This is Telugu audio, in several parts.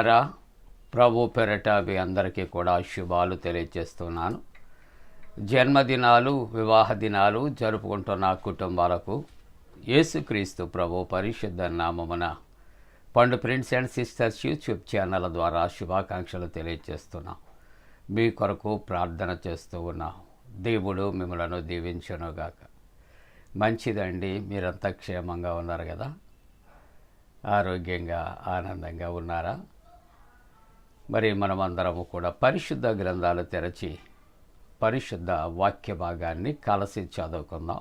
ప్రియులారా ప్రభు పెరట మీ అందరికీ కూడా శుభాలు తెలియజేస్తున్నాను. జన్మదినాలు వివాహ దినాలు జరుపుకుంటున్న కుటుంబాలకు యేసుక్రీస్తు ప్రభు పరిశుద్ధ నామమున పండు friends and sisters YouTube channel ద్వారా శుభాకాంక్షలు తెలియజేస్తున్నాం. మీ కొరకు ప్రార్థన చేస్తూ ఉన్నాం. దేవుడు మిమ్మలను దీవించునుగాక. మంచిదండి మీరంతా క్షేమంగా ఉన్నారు కదా? ఆరోగ్యంగా ఆనందంగా ఉన్నారా? మరి మనమందరము కూడా పరిశుద్ధ గ్రంథాలు తెరచి పరిశుద్ధ వాక్య భాగాన్ని కలిసి చదువుకుందాం.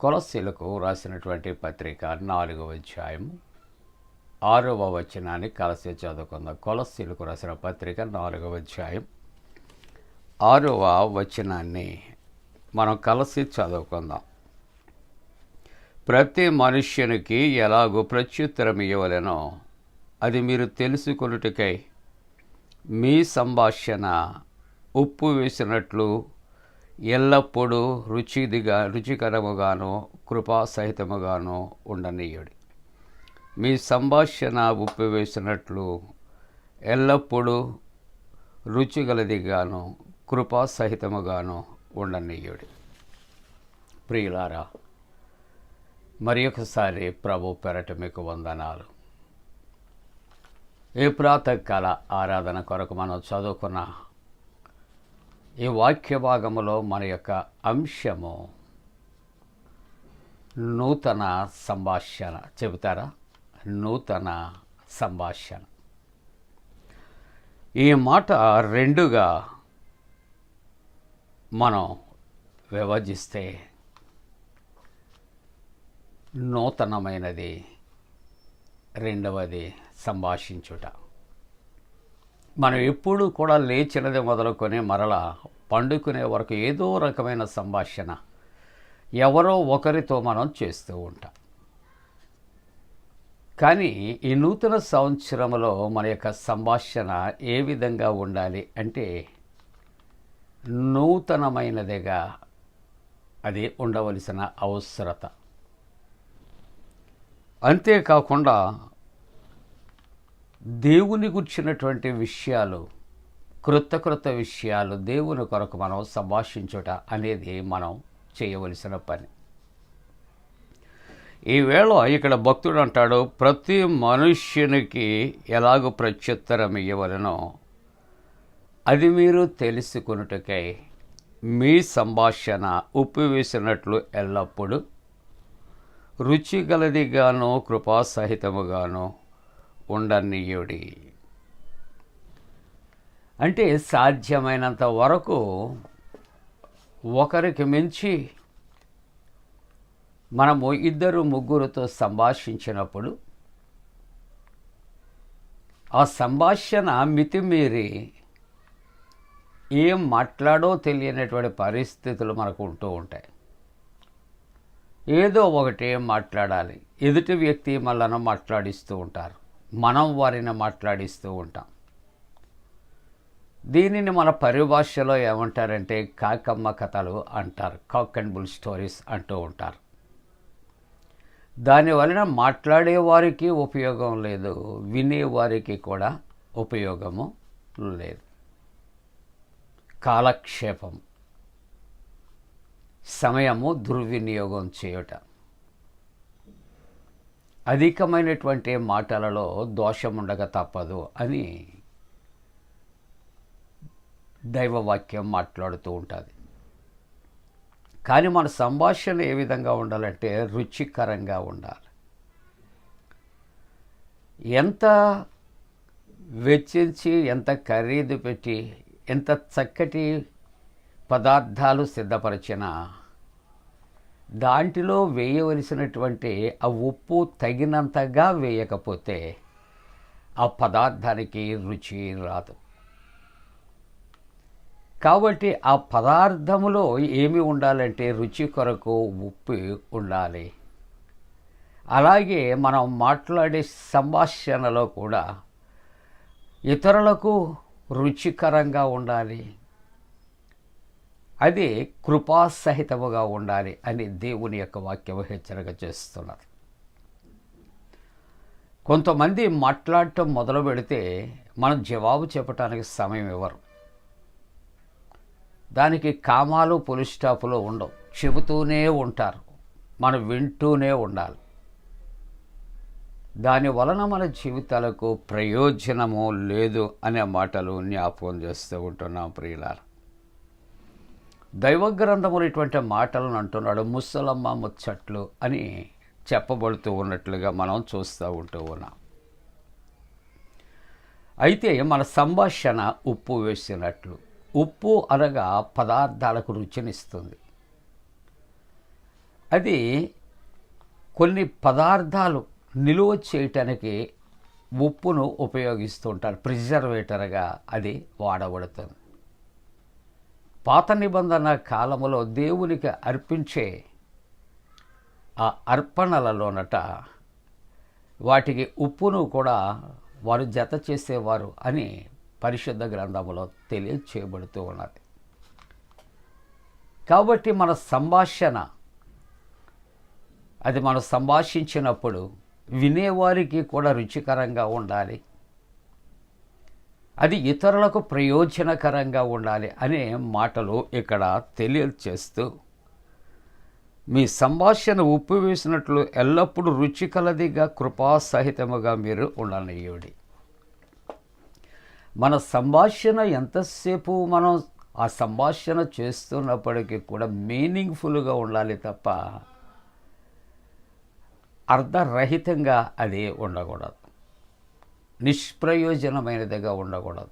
కొలస్సీలకు రాసినటువంటి పత్రిక నాలుగవ అధ్యాయం ఆరవ వచనాన్ని కలిసి చదువుకుందాం. కొలస్సీలకు రాసిన పత్రిక నాలుగవ అధ్యాయం ఆరవ వచనాన్ని మనం కలిసి చదువుకుందాం. ప్రతి మనుష్యునికి ఎలాగో ప్రత్యుత్తరం ఇవ్వలేనో అది మీరు తెలుసుకొనుటకై మీ సంభాషణ ఉప్పు వేసినట్లు ఎల్లప్పుడూ రుచిదిగా రుచికరముగాను కృపాసహితముగాను ఉండనీయుడి. మీ సంభాషణ ఉప్పు వేసినట్లు ఎల్లప్పుడూ రుచిగలదిగాను కృపాసహితముగాను ఉండనీయుడి. ప్రియులారా మరి ఒకసారి ప్రభు పెరట మీకు వందనాలు. ఈ ప్రాతకాల ఆరాధన కొరకు మనం చదువుకున్న ఈ వాక్య భాగములో మన యొక్క అంశము నూతన సంభాషణ. చెబుతారా? నూతన సంభాషణ. ఈ మాట రెండుగా మనం విభజిస్తే నూతనమైనది రెండవది సంభాషించుట. మనం ఎప్పుడు కూడా లేచినది మొదలుకొని మరలా పండుకునే వరకు ఏదో రకమైన సంభాషణ ఎవరో ఒకరితో మనం చేస్తూ ఉంటాం. కానీ ఈ నూతన సంవత్సరంలో మన యొక్క సంభాషణ ఏ విధంగా ఉండాలి అంటే నూతనమైనదిగా అది ఉండవలసిన అవసరత. అంతేకాకుండా దేవుని గుర్చినటువంటి విషయాలు క్రొత్త క్రొత్త విషయాలు దేవుని కొరకు మనం సంభాషించుట అనేది మనం చేయవలసిన పని. ఈవేళ ఇక్కడ భక్తుడు అంటాడు ప్రతి మనుష్యునికి ఎలాగో ప్రత్యుత్తరం ఇవ్వవలనో అది మీరు తెలుసుకున్నటకై మీ సంభాషణ ఉప్పు వేసినట్లు ఎల్లప్పుడూ కృపాసహితముగానో కృపాసహితముగాను ఉండనీయుడి. అంటే సాధ్యమైనంత వరకు ఒకరికి మించి మనము ఇద్దరు ముగ్గురుతో సంభాషించినప్పుడు ఆ సంభాషణ మితిమీరి ఏం మాట్లాడో తెలియనటువంటి పరిస్థితులు మనకు ఉంటూ ఉంటాయి. ఏదో ఒకటి మాట్లాడాలి. ఎదుటి వ్యక్తి మళ్ళను మాట్లాడిస్తూ ఉంటారు. మనం వారిని మాట్లాడిస్తూ ఉంటాం. దీనిని మన పరిభాషలో ఏమంటారంటే కాకమ్మ కథలు అంటారు. కాక్ అండ్ బుల్ స్టోరీస్ అంటూ ఉంటారు. దాని వలన మాట్లాడేవారికి ఉపయోగం లేదు. వినేవారికి కూడా ఉపయోగము లేదు. కాలక్షేపం సమయము దుర్వినియోగం చేయుట. అధికమైనటువంటి మాటలలో దోషముండక తప్పదు అని దైవవాక్యం మాట్లాడుతూ ఉంటుంది. కానీ మన సంభాషణ ఏ విధంగా ఉండాలంటే రుచికరంగా ఉండాలి. ఎంత వెచ్చించి ఎంత ఖరీదు పెట్టి ఎంత చక్కటి పదార్థాలు సిద్ధపరిచిన దాంట్లో వేయవలసినటువంటి ఆ ఉప్పు తగినంతగా వేయకపోతే ఆ పదార్థానికి రుచి రాదు. కాబట్టి ఆ పదార్థములో ఏమి ఉండాలంటే రుచి కొరకు ఉప్పు ఉండాలి. అలాగే మనం మాట్లాడే సంభాషణలో కూడా ఇతరులకు రుచికరంగా ఉండాలి. అది కృపాసహితముగా ఉండాలి అని దేవుని యొక్క వాక్యం హెచ్చరిక చేస్తున్నారు కొంతమంది మాట్లాడటం మొదలు పెడితే మనం జవాబు చెప్పడానికి సమయం ఇవ్వరు. దానికి కామాలు పోలీస్ ఉండవు. చెబుతూనే ఉంటారు. మనం వింటూనే ఉండాలి. దాని వలన మన జీవితాలకు ప్రయోజనము లేదు అనే మాటలు జ్ఞాపకం చేస్తూ ఉంటున్నాం ప్రియులారా. దైవగ్రంథములు ఇటువంటి మాటలను అంటున్నాడు ముసలమ్మ ముచ్చట్లు అని చెప్పబడుతూ ఉన్నట్లుగా మనం చూస్తూ ఉంటూ ఉన్నాం. అయితే మన సంభాషణ ఉప్పు వేసినట్లు ఉప్పు అనగా పదార్థాలకు రుచినిస్తుంది అది కొన్ని పదార్థాలు నిలువ చేయటానికి ఉప్పును ఉపయోగిస్తూ ఉంటారు ప్రిజర్వేటర్గా అది వాడబడుతుంది. పాత నిబంధన కాలములో దేవునికి అర్పించే ఆ అర్పణలలోనట వాటికి ఉప్పును కూడా వారు జత చేసేవారు అని పరిశుద్ధ గ్రంథములో తెలియచేయబడుతూ ఉన్నది. కాబట్టి మన సంభాషణ అది మనం సంభాషించినప్పుడు వినేవారికి కూడా రుచికరంగా ఉండాలి. అది ఇతరులకు ప్రయోజనకరంగా ఉండాలి అనే మాటలు ఇక్కడ తెలియచేస్తూ మీ సంభాషణ ఉప్పు వేసినట్లు ఎల్లప్పుడూ రుచికలదిగా కృపాసహితముగా మీరు ఉండనీయుడి. మన సంభాషణ ఎంతసేపు మనం ఆ సంభాషణ చేస్తున్నప్పటికీ కూడా మీనింగ్ఫుల్గా ఉండాలి తప్ప అర్ధరహితంగా అది ఉండకూడదు. నిష్ప్రయోజనమైనదిగా ఉండకూడదు.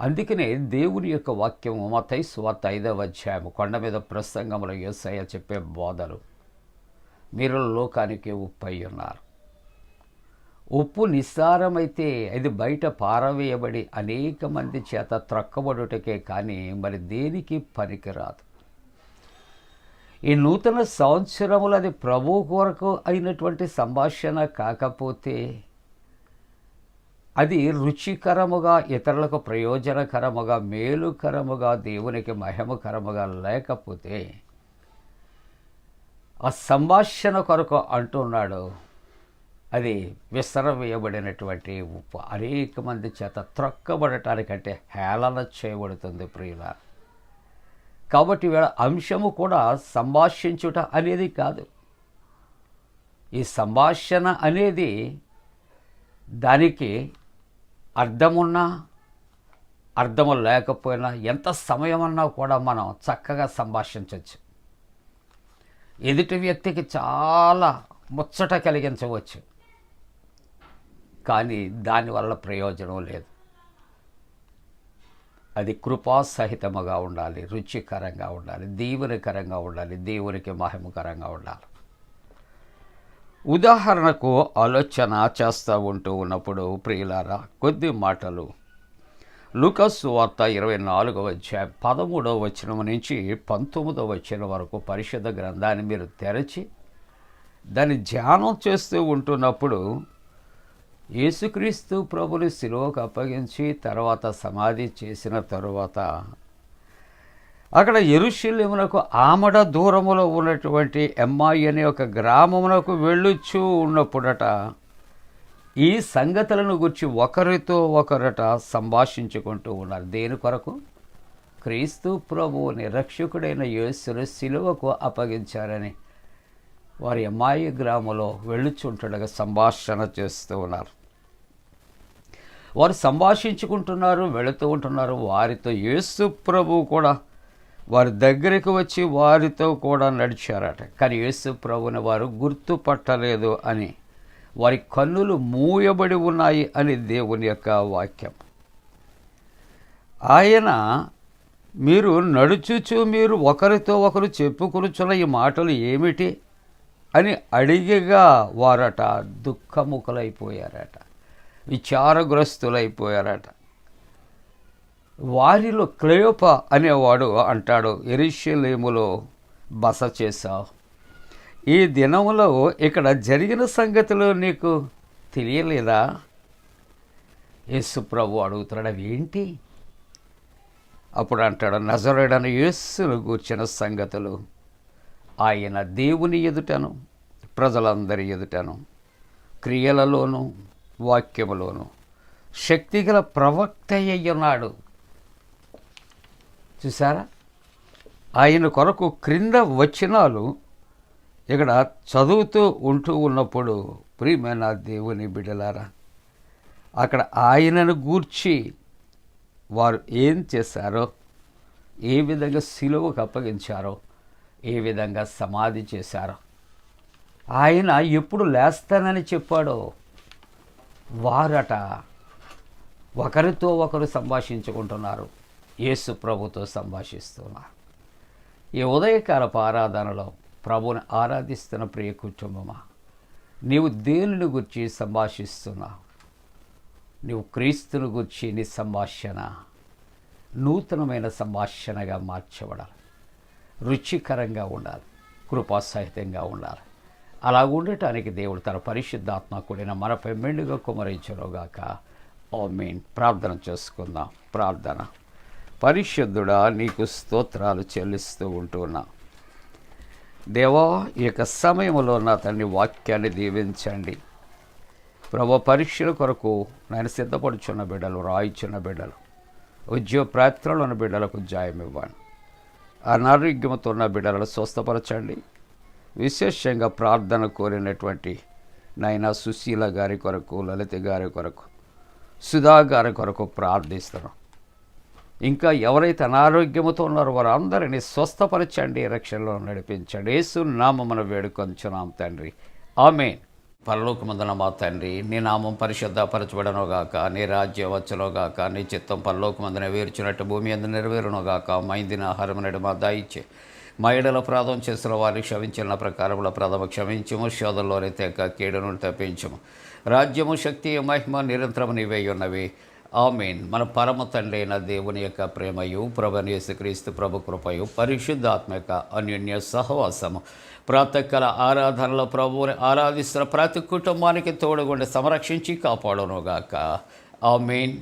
అందుకనే దేవుని యొక్క వాక్యము మతై స్వార్త ఐదవ అధ్యాయము కొండ మీద ప్రసంగంలో యేసయ్య చెప్పే బోధలు. మీరు లోకానికి ఉప్పై ఉన్నారు. ఉప్పు నిస్సారమైతే అది బయట పారవేయబడి అనేక మంది చేత త్రక్కబడుటకే కానీ మరి దేనికి పనికిరాదు. ఈ నూతన సంవత్సరములు అది ప్రభు కొరకు అయినటువంటి సంభాషణ కాకపోతే అది రుచికరముగా ఇతరులకు ప్రయోజనకరముగా మేలుకరముగా దేవునికి మహిమకరముగా లేకపోతే ఆ సంభాషణ కొరకు అంటున్నాడు అది విసరవేయబడినటువంటి ఉప్పు. అనేక మంది చేత త్రొక్కబడటానికంటే హేళన చేయబడుతుంది ప్రియుల. కాబట్టి వీళ్ళ అంశము కూడా సంభాషించుట అనేది కాదు. ఈ సంభాషణ అనేది దానికి అర్థమున్నా అర్థము లేకపోయినా ఎంత సమయమన్నా కూడా మనం చక్కగా సంభాషించవచ్చు. ఎదుటి వ్యక్తికి చాలా ముచ్చట కలిగించవచ్చు. కానీ దానివల్ల ప్రయోజనం లేదు. అది కృపాసహితముగా ఉండాలి రుచికరంగా ఉండాలి దీవునికరంగా ఉండాలి దేవునికి మహిమకరంగా ఉండాలి. ఉదాహరణకు ఆలోచన చేస్తూ ఉంటూ ఉన్నప్పుడు ప్రియులారా కొద్ది మాటలు. లూకస్ వార్త ఇరవై నాలుగవ అధ్యాయం పదమూడవ వచనం నుంచి పంతొమ్మిదవ వచనం వరకు పరిషత్ గ్రంథాన్ని మీరు తెరచి దాన్ని ధ్యానం చేస్తూ ఉంటున్నప్పుడు యేసుక్రీస్తు ప్రభుని శిలువకు అప్పగించి తర్వాత సమాధి చేసిన తరువాత అక్కడ ఎరుశల్యమునకు ఆమడ దూరములో ఉన్నటువంటి ఎమ్మాయి అనే ఒక గ్రామమునకు వెళ్ళుచూ ఉన్నప్పుడట ఈ సంగతులను గురించి ఒకరితో ఒకరట సంభాషించుకుంటూ ఉన్నారు. దేని కొరకు? క్రీస్తు ప్రభువుని రక్షకుడైన యేసును శిలువకు అప్పగించారని వారి అమ్మాయి గ్రామంలో వెళ్ళుచుంటుండగా సంభాషణ చేస్తూ ఉన్నారు. వారు సంభాషించుకుంటున్నారు వెళుతూ ఉంటున్నారు. వారితో యేసు ప్రభు కూడా వారి దగ్గరికి వచ్చి వారితో కూడా నడిచారట. కానీ యేసు ప్రభుని వారు గుర్తుపట్టలేదు అని. వారి కన్నులు మూయబడి ఉన్నాయి అని దేవుని యొక్క వాక్యం. ఆయన మీరు నడుచుచు మీరు ఒకరితో ఒకరు చెప్పుకొనుచున్న ఈ మాటలు ఏమిటి అని అడిగిగా వారట. దుఃఖముఖలైపోయారట. విచారగ్రస్తులైపోయారట. వారిలో క్లయోప అనేవాడు అంటాడు. ఎరిషలేములో బస చేశావు ఈ దినములో ఇక్కడ జరిగిన సంగతులు నీకు తెలియలేదా? యేసు ప్రభు అడుగుతున్నాడు అవి ఏంటి అప్పుడు అంటాడు నజరుడని యేసును గూర్చిన సంగతులు. ఆయన దేవుని ఎదుటను ప్రజలందరి ఎదుటను క్రియలలోనూ వాక్యములోను శక్తిగల ప్రవక్త అయ్యున్నాడు. చూసారా ఆయన కొరకు క్రింద వచనాలు ఇక్కడ చదువుతూ ఉంటూ ఉన్నప్పుడు ప్రియమైన దేవుని బిడ్డలారా అక్కడ ఆయనను గూర్చి వారు ఏం చేశారో ఏ విధంగా సిలువకు అప్పగించారో ఏ విధంగా సమాధి చేశారో ఆయన ఎప్పుడు లేస్తానని చెప్పాడో వారట ఒకరితో ఒకరు సంభాషించుకుంటున్నారు. యేసు ప్రభుతో సంభాషిస్తున్నారు. ఈ ఉదయకాలపు ఆరాధనలో ప్రభుని ఆరాధిస్తున్న ప్రియ కుటుంబమా నీవు దేనిని గురించి సంభాషిస్తున్నావు? నీవు క్రీస్తుని గురించి నీ సంభాషణ నూతనమైన సంభాషణగా మార్చబడాలి. రుచికరంగా ఉండాలి. కృపాసహితంగా ఉండాలి. అలా ఉండటానికి దేవుడు తన పరిశుద్ధాత్మ కూడిన మనపై మెండుగా కుమరించరోగాక మీన్ ప్రార్థన చేసుకుందాం. ప్రార్థన. పరిశుద్ధుడా నీకు స్తోత్రాలు చెల్లిస్తూ ఉంటున్నా. దేవా ఈ యొక్క సమయంలో నా తండ్రి వాక్యాన్ని దీవించండి. ప్రభు పరీక్షల కొరకు నేను సిద్ధపడుచున్న బిడ్డలు రాయిచున్న బిడ్డలు ఉద్యోగ ప్రయత్నంలో ఉన్న బిడ్డలకు జాయం ఇవ్వండి. అనారోగ్యంతో ఉన్న బిడ్డలను స్వస్థపరచండి. విశేషంగా ప్రార్థన కోరినటువంటి నైనా సుశీల గారి కొరకు లలిత గారి కొరకు సుధా గారి కొరకు ప్రార్థిస్తున్నాం. ఇంకా ఎవరైతే అనారోగ్యముతో ఉన్నారో వారందరినీ స్వస్థపరచండి రక్షణలో నడిపించండి. యేసు నామమున వేడుకొంచున్నాం తండ్రి. ఆమె పరలోకమందున మా తండ్రి నీ నామం పరిశుద్ధపరచబడనుగాక నీ రాజ్యం వచ్చునుగాక నీ చిత్తం పరలోకమందున వేర్చినట్టు భూమి అందు నెరవేరునుగాక. మైందిన ఆహారం నడు మా దాయిచ్చే మా ఎడల ప్రాధం చేసిన వారిని క్షమించిన ప్రకారముల ప్రథమ క్షమించము. శోధంలోనే తెక కీడును తప్పించము. రాజ్యము శక్తి మహిమ నిరంతరం నీవై ఉన్నవి. ఆమెన్. మన పరమ తండ్రి అయిన దేవుని యొక్క ప్రేమయు ప్రభు యేసుక్రీస్తు ప్రభు కృపయు పరిశుద్ధాత్మక అన్యోన్య సహవాసము. ప్రాతకాల ఆరాధనలో ప్రభువుని ఆరాధిస్తున్న ప్రతి కుటుంబానికి తోడుగుండి సంరక్షించి కాపాడునుగాక. ఆమెన్.